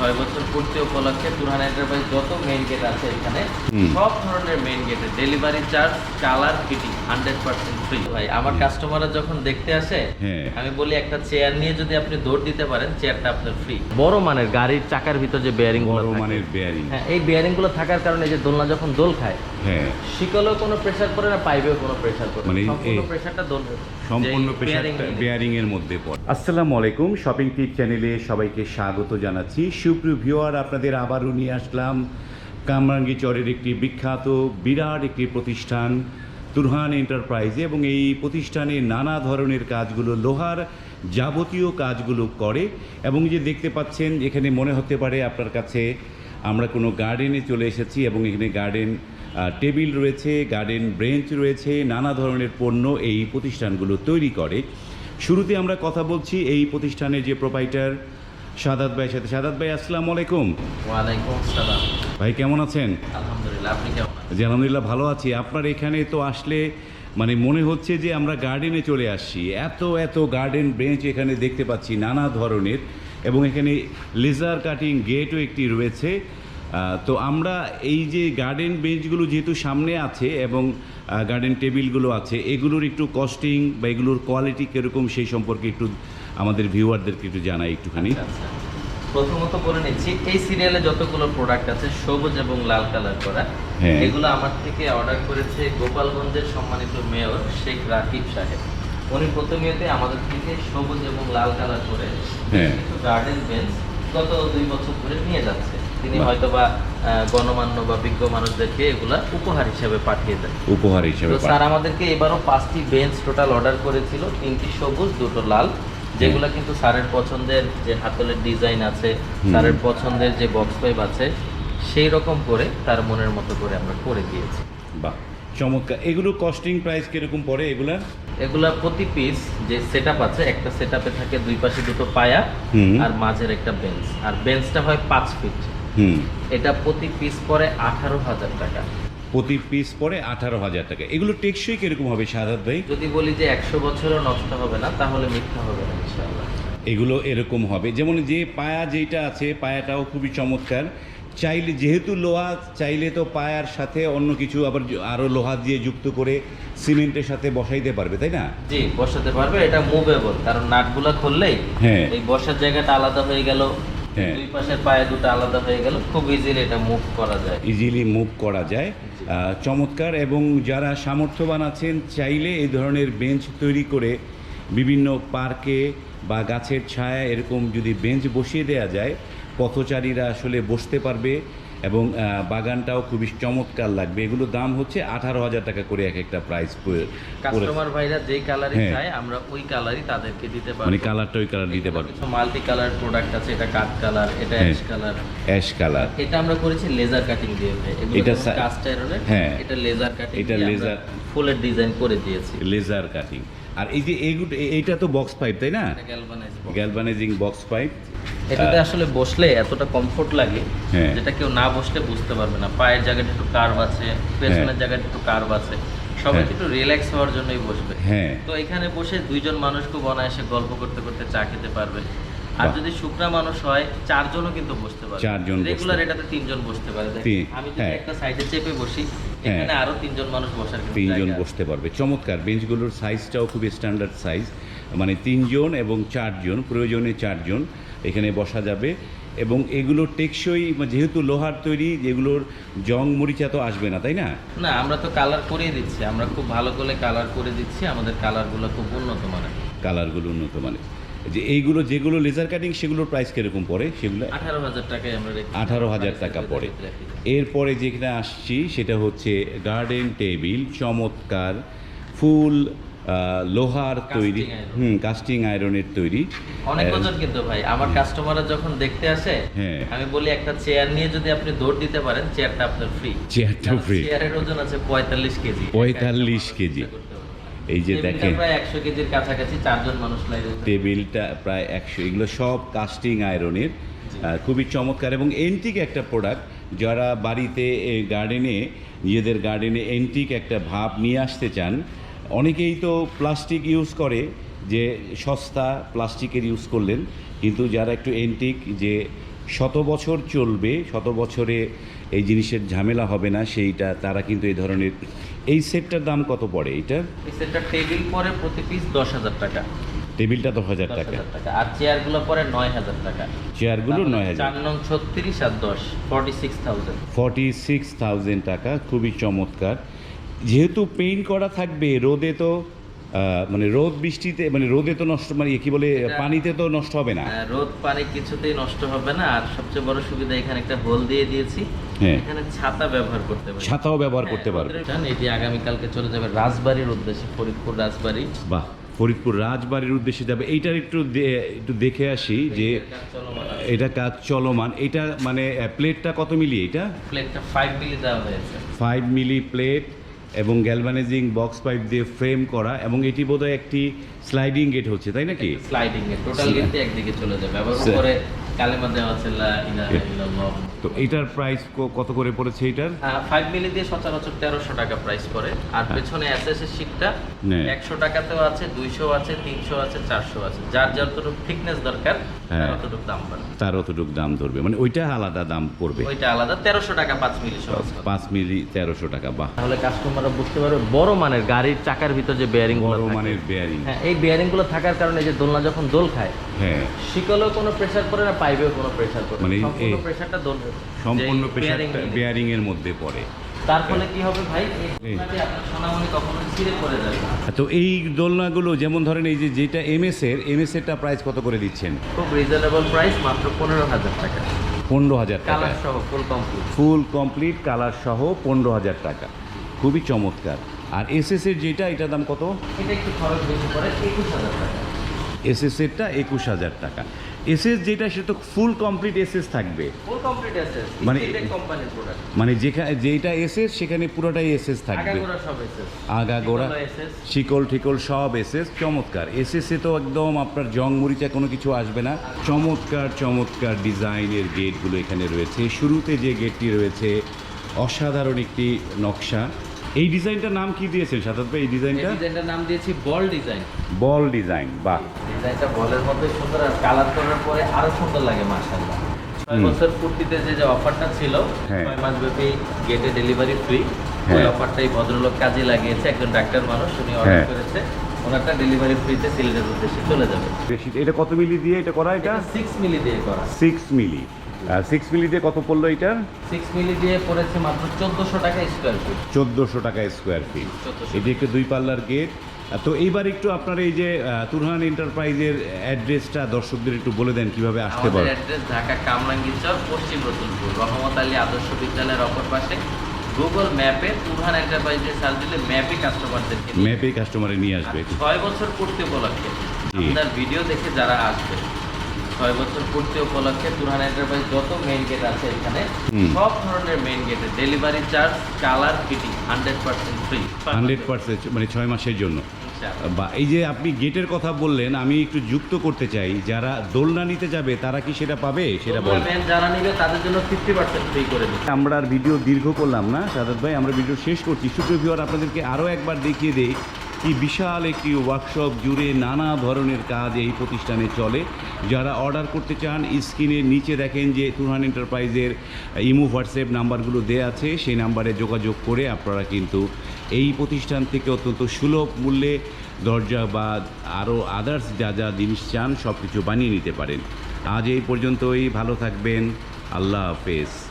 ছয় বছর পূর্তি উপলক্ষে তুরহান এন্টারপ্রাইজ যত মেইন গেট আছে এখানে সব ধরনের মেইন গেটে delivery charge colour fitting hundred percent free ভাই আমার কাস্টমাররা যখন দেখতে আসে হ্যাঁ। আমি বলি একটা চেয়ার নিয়ে যদি আপনি দৌড় দিতে পারেন চেয়ারটা আপনার ফ্রি বড় মানের গাড়ির চাকার ভিতর যে বেয়ারিং বড় মানের বেয়ারিং হ্যাঁ এই বেয়ারিংগুলো থাকার কারণে যে দোলনা যখন দোল খায় হ্যাঁ। শিকলেও কোনো প্রেসার পড়ে না পাইপেও কোনো প্রেসার পড়ে। মানে সম্পূর্ণ প্রেসারটা দোল সম্পূর্ণ বেয়ারিং এর মধ্যে পড়ে। আসসালামু আলাইকুম শপিং টিপ চ্যানেলে সবাইকে স্বাগত জানাচ্ছি। সুপ্রিয় ভিউয়ার, আপনাদের আবারও নিয়ে আসলাম কামরাঙ্গি চরের একটি বিখ্যাত, বিরাট একটি প্রতিষ্ঠান, তুরহান এন্টারপ্রাইজে এবং এই প্রতিষ্ঠানে নানা ধরনের কাজগুলো, লোহার যাবতীয় কাজগুলো করে। এবং যে দেখতে পাচ্ছেন, এখানে মনে হতে পারে আপনার কাছে আমরা কোনো গার্ডেনে চলে এসেছি এবং এখানে গার্ডেন টেবিল রয়েছে গার্ডেন ব্রেঞ্চ রয়েছে, নানা ধরনের পণ্য এই প্রতিষ্ঠানগুলো তৈরি করে। শুরুতে আমরা কথা বলছি এই প্রতিষ্ঠানের যে প্রোপাইটার সাদাত ভাইয়ের সাথে। সাদাত ভাই আসসালামু আলাইকুম। ওয়ালাইকুম আসসালাম। ভাই কেমন আছেন? আলহামদুলিল্লাহ আপনি কেমন জি আলহামদুলিল্লাহ ভালো আছি। আপনার এখানে তো আসলে মানে মনে হচ্ছে যে আমরা গার্ডেনে চলে আসছি। এত এত গার্ডেন বেঞ্চ এখানে দেখতে পাচ্ছি নানা ধরনের। এবং এখানে লেজার কাটিং গেটও একটি রয়েছে। তো আমরা এই যে গার্ডেন বেঞ্চগুলো যেহেতু সামনে আছে এবং গার্ডেন টেবিলগুলো আছে এগুলোর একটু কস্টিং বা এগুলোর কোয়ালিটি কীরকম সেই সম্পর্কে একটু আমাদের ভিউয়ারদেরকে একটু জানাই একটুখানি। আচ্ছা। প্রথমত বলে নিচ্ছি এই সিরিয়ালে যতগুলো প্রোডাক্ট আছে সবুজ এবং লাল কালার করা হ্যাঁ। এগুলো আমার থেকে অর্ডার করেছে গোপালগঞ্জের সম্মানিত মেয়র শেখ রাকিব সাহেব উনি প্রথমেতে আমাদের থেকে সবুজ এবং লাল কালার করে হ্যাঁ। কিছু গার্ডেন বেঞ্চ গত দুই বছর ধরে নিয়ে যাচ্ছে তিনি। হয়তো বা গণমান্য বা বিজ্ঞ মানুষদেরকে এগুলা উপহার হিসেবে পাঠিয়ে দেন উপহার হিসেবে স্যার আমাদেরকে এবারও পাঁচটি বেঞ্চ টোটাল অর্ডার করেছিল তিনটি সবুজ দুটো লাল যেগুলো কিন্তু স্যারের পছন্দের যে হাতলের ডিজাইন আছে। স্যারের পছন্দের যে বক্স পাইপ আছে সেই রকম করে তার মনের মতো করে আমরা করে দিয়েছি। বাহ চমৎকার। এগুলো কস্টিং প্রাইস কীরকম পড়ে এগুলার এগুলা প্রতি পিস যে সেট আছে একটা সেট থাকে দুই পাশে দুটো পায়া। আর মাঝের একটা বেঞ্চ আর বেঞ্চটা হয় পাঁচ ফিট হুম। এটা প্রতি পিস পরে আঠারো হাজার টাকা। প্রতি পিস পরে আঠারো হাজার টাকা। এগুলো টেকসই কীরকম হবে সাদাত ভাই? যদি বলি যে একশো বছরও নষ্ট হবে না তাহলে মিথ্যা হবে না ইনশাআল্লাহ। এগুলো এরকম হবে। যেমন যে পায়া যেটা আছে পায়াটাও খুবই চমৎকার। চাইলে যেহেতু লোহা চাইলে তো পায়ার সাথে অন্য কিছু আবার জ- আরও লোহা দিয়ে যুক্ত করে সিমেন্টের সাথে বসাইতে পারবে তাই না? জি বসাতে পারবে। এটা মুভেবল কারণ নাটগুলা খুললেই হ্যাঁ। এই বসার জায়গাটা আলাদা হয়ে গেল। দুই পাশের পায়ে দুটো আলাদা হয়ে গেল খুব ইজিলি এটা মুভ করা যায়। ইজিলি মুভ করা যায়। চমৎকার এবং যারা সামর্থ্যবান আছেন চাইলে এই ধরনের বেঞ্চ তৈরি করে বিভিন্ন পার্কে বা গাছের ছায়া এরকম যদি বেঞ্চ বসিয়ে দেওয়া যায় পথচারীরা আসলে বসতে পারবে। এবং বাগানটাও খুবই চমৎকার লাগবে। এগুলোর দাম হচ্ছে আঠারো হাজার টাকা করে এক একটা প্রাইস কাস্টমার ভাইরা যেই কালারই হ্যাঁ। চায় আমরা ওই কালারই তাদেরকে দিতে পারব। মানে কালারটা ওই কালার দিতে পারবে। মাল্টি কালার প্রোডাক্ট আছে এটা কাঠ কালার এটা। অ্যাশ কালার অ্যাশ কালার এটা আমরা করেছি লেজার কাটিং দিয়ে এটা কাস্ট আয়রনের হ্যাঁ। এটা লেজার কাটিং এটা লেজার ফুলের ডিজাইন করে দিয়েছি। লেজার কাটিং আর এই যে এইটা তো বক্স পাইপ তাই না? গ্যালভানাইজিং বক্স পাইপ এটাতে আসলে বসলে এতটা কমফোর্ট লাগে হ্যাঁ। যেটা কেউ না বসলে বুঝতে পারবে না। পায়ের জায়গাটা একটু কার্ভ আছে পেছনের হ্যাঁ। জায়গাটা একটু কার্ভ আছে। সবাই হ্যাঁ। একটু রিল্যাক্স হওয়ার জন্যই বসবে। হ্যাঁ। তো এখানে বসে দুইজন মানুষ খুব অনায়াসে গল্প করতে করতে চা খেতে পারবে। আর যদি শুকনা মানুষ হয় চারজনও কিন্তু বসতে পারবে। চারজন রেগুলার এটাতে তিনজন বসতে পারে। আমি যদি হ্যাঁ। একটা সাইডে চেপে বসি হ্যাঁ। এখানে আরও তিনজন মানুষ বসার তিনজন বসতে পারবে। চমৎকার। বেঞ্চগুলোর সাইজটাও খুবই স্ট্যান্ডার্ড সাইজ মানে তিনজন এবং চারজন প্রয়োজনে চারজন। এখানে বসা যাবে। এবং এগুলো টেকসই মানে যেহেতু লোহার তৈরি এগুলোর জং মরিচা তো আসবে না তাই না? না আমরা তো কালার করিয়ে দিচ্ছি। আমরা খুব ভালো করে কালার করে দিচ্ছি। আমাদের কালারগুলো খুব উন্নত মানের। কালারগুলো উন্নত মানে যে এইগুলো যেগুলো লেজার কাটিং সেগুলোর প্রাইস কীরকম পড়ে? সেগুলো আঠারো হাজার টাকায় আমরা আঠারো হাজার টাকা পড়ে। এরপরে যেখানে আসছি সেটা হচ্ছে গার্ডেন টেবিল চমৎকার ফুল লোহার তৈরি হুম কাস্টিং আয়রনের তৈরি। অনেক ওজন কিন্তু ভাই। আমার কাস্টমাররা যখন দেখতে আসে হ্যাঁ। আমি বলি একটা চেয়ার নিয়ে যদি আপনি দৌড় দিতে পারেন চেয়ারটা আপনার ফ্রি চেয়ারটা free। চেয়ারের ওজন আছে পঁয়তাল্লিশ কেজি। 45 কেজি। এই যে দেখেন। প্রায় একশো কেজির কাছাকাছি চারজন মানুষ টেবিলটা প্রায় একশো। এগুলো সব কাস্টিং আয়রনের খুবই চমৎকার। এবং এন্টিক একটা প্রোডাক্ট যারা বাড়িতে গার্ডেনে নিজেদের গার্ডেনে এন্টিক একটা ভাব নিয়ে আসতে চান অনেকেই তো প্লাস্টিক ইউজ করে যে সস্তা প্লাস্টিকের ইউজ করলেন কিন্তু যারা একটু এন্টিক যে শত বছর চলবে শত বছরে এই জিনিসের ঝামেলা হবে না সেইটা তারা কিন্তু এই ধরনের এই সেটটার দাম কত পড়ে এইটার এই সেটটা টেবিল পরে প্রতি পিস দশ হাজার টাকা। টেবিলটা দশ হাজার টাকা। আর চেয়ারগুলো পরে নয় হাজার টাকা। চেয়ারগুলো নয় হাজার। চার নং ছত্রিশ আর দশ forty six thousand forty six thousand টাকা খুবই চমৎকার। যেহেতু পেইন্ট করা থাকবে রোদে তো মানে রোদ বৃষ্টিতে মানে রোদে তো নষ্ট মানে কি বলে পানিতে তো নষ্ট হবে না। হ্যাঁ, রোদ পানি কিছুতেই নষ্ট হবে না। আর সবচেয়ে বড় সুবিধা এখানে একটা হোল দিয়ে দিয়েছি। হ্যাঁ। এখানে ছাতা ব্যবহার করতে পারি। ছাতাও ব্যবহার হ্যাঁ, করতে পারবে। এটি আগামীকালকে চলে যাবে রাজবাড়ির উদ্দেশ্যে ফরিদপুর রাজবাড়ি। বাহ ফরিদপুর রাজবাড়ির উদ্দেশ্যে যাবে। এইটার একটু একটু দেখে আসি যে। এটা কাজ চলমান। এটা মানে প্লেটটা কত মিলি এটা? প্লেটটা ফাইভ মিলি দেওয়া হয়েছে। Five mil plate. এবং গ্যালভানাইজিং বক্স পাইপ দিয়ে ফ্রেম করা এবং এটি বোধহয় একটি স্লাইডিং গেট হচ্ছে তাই নাকি? স্লাইডিং গেট টোটাল গেটটি একদিকে চলে যাবে। আবার করে উপরে তো এটার প্রাইস কত করে পড়েছে এটার? ফাইভ মিলি দিয়ে সচরাচর তেরোশো টাকা প্রাইস পড়ে। আর পেছনে এসএস এর শিটটা হ্যাঁ। একশো টাকাতেও আছে দুইশো আছে তিনশো আছে চারশো আছে। যার যতটুকু থিকনেস দরকার হ্যাঁ। ততটুকু দাম পড়ে তার অতটুকু দাম ধরবে। মানে ওইটা আলাদা দাম পড়বে। ওইটা আলাদা তেরোশো টাকা পাঁচ মিলি পাঁচ মিলি তেরোশো টাকা বাহ। তাহলে কাস্টমাররা বুঝতে পারবে বড় মানের গাড়ির চাকার ভিতর যে বেয়ারিং বড় মানের বেয়ারিং হ্যাঁ এই বেয়ারিংগুলো থাকার কারণে যে দোলনা যখন দোল খায় হ্যাঁ। শিকলেও কোনো প্রেসার পড়ে না পাইপেও কোনো প্রেসার পড়ে মানে সম্পূর্ণ এই- প্রেসারটা দোল সম্পূর্ণ প্রেশারটা বেয়ারিং এর মধ্যে। পড়ে। তার ফলে কি হবে ভাই? আপনার সোনামণি কখনো ছিঁড়ে পড়ে যাবে তো এই দোলনাগুলো যেমন ধরেন এই যে যেটা এমএস এর এমএস এরটা প্রাইস কত করে দিচ্ছেন? খুব রিজনেবল প্রাইস মাত্র পনেরো হাজার টাকা। পনেরো হাজার টাকা। সহ full complete full complete colour সহ পনেরো হাজার টাকা। খুবই চমৎকার। আর এসএস এর যেটা এটার দাম কত? এটা একটু খরচ বেশি পড়ে একুশ হাজার টাকা। এসএস এরটা একুশ হাজার টাকা। এসএস যেটা সেটা তো ফুল কমপ্লিট এসএস থাকবে। মানে- মানে যেখানে যেটা এসএস সেখানে পুরোটাই এসএস থাকবে। আগাগোড়া শিকল ঠিকল সব এসএস। চমৎকার। এসএসে তো একদম আপনার জং মরিচা কোনো কিছু আসবে না। চমৎকার চমৎকার ডিজাইনের গেটগুলো এখানে রয়েছে। শুরুতে যে গেটটি রয়েছে অসাধারণ একটি নকশা। এই ডিজাইনটার নাম কি দিয়েছেন সাদাত ভাই? এই ডিজাইনটা? ডিজাইনটার নাম দিয়েছি বল ডিজাইন। বল ডিজাইন বাহ। ডিজাইনটা বলের মধ্যে সুন্দর আর কালার করার পরে আরও সুন্দর লাগে মাশাআল্লাহ। ছয় বছর পূর্তিতে যে যে অফারটা ছিল হ্যাঁ। ছয় মাস ব্যাপী গেটে ডেলিভারি ফ্রি ওই হ্যাঁ। অফারটাই ভদ্রলোক কাজে লাগিয়েছে একজন ডাক্তার মানুষ উনি অর্ডার হ্যাঁ। করেছে। ওনারটা ডেলিভারি ফ্রিতে সিলেটের উদ্দেশ্যে চলে যাবে। বেশি এটা কত মিলি দিয়ে এটা করা এটা? এটা সিক্স মিলি দিয়ে করা। সিক্স মিলি। সিক্স মিলি দিয়ে কত পড়ল এটার? সিক্স মিলি দিয়ে পড়েছে মাত্র চোদ্দশো টাকা স্কোয়ার ফিট চোদ্দোশো টাকা স্কোয়ার ফিট 1400 এটি একটু দুই পাল্লার গেট তো এইবার একটু আপনার এই যে তুরহান এন্টারপ্রাইজের অ্যাড্রেসটা দর্শকদের একটু বলে দেন কীভাবে আসতে পারে। অ্যাড্রেস ঢাকা কামরাঙ্গীর চর পশ্চিম রতুলপুর রহমত আলী আদর্শ বিদ্যালয়ের অপর পাশে। গুগল ম্যাপে তুরহান এন্টারপ্রাইজে সার্চ দিলে ম্যাপে কাস্টমারদেরকে নিয়ে ম্যাপে কাস্টমারে নিয়ে আসবে। ছয় বছর পূর্তি উপলক্ষে। আপনার ভিডিও দেখে যারা আসবে ছয় বছর পূর্তি উপলক্ষে তুরহান এন্টারপ্রাইজ যত মেইন গেট আছে এখানে সব ধরনের মেইন গেটে delivery charge colour fitting hundred percent free hundred percent মানে ছয় মাসের জন্য। বা এই যে আপনি গেটের কথা বললেন আমি একটু যুক্ত করতে চাই যারা দোলনা নিতে যাবে তারা কি সেটা পাবে? সেটা বল যারা নিবে তাদের জন্য ফিফটি পার্সেন্ট ফ্রি করে দিচ্ছি। আমরা আর ভিডিও দীর্ঘ করলাম না সাদাত ভাই আমরা ভিডিও শেষ করছি। সুপ্রিয় ভিউয়ার আপনাদেরকে আরও একবার দেখিয়ে দেই কি বিশাল একটি ওয়ার্কশপ জুড়ে নানা ধরনের কাজ এই প্রতিষ্ঠানে চলে। যারা অর্ডার করতে চান স্ক্রিনের নিচে দেখেন যে তুরহান এন্টারপ্রাইজের ইমো হোয়াটসঅ্যাপ নাম্বারগুলো দেওয়া আছে, সেই নাম্বারে যোগাযোগ করে আপনারা কিন্তু এই প্রতিষ্ঠান থেকে অত্যন্ত সুলভ মূল্যে দরজা বা আরও আদার্স যা যা জিনিস চান সব কিছু বানিয়ে নিতে পারেন। আজ এই পর্যন্তই, ভালো থাকবেন, আল্লাহ হাফেজ।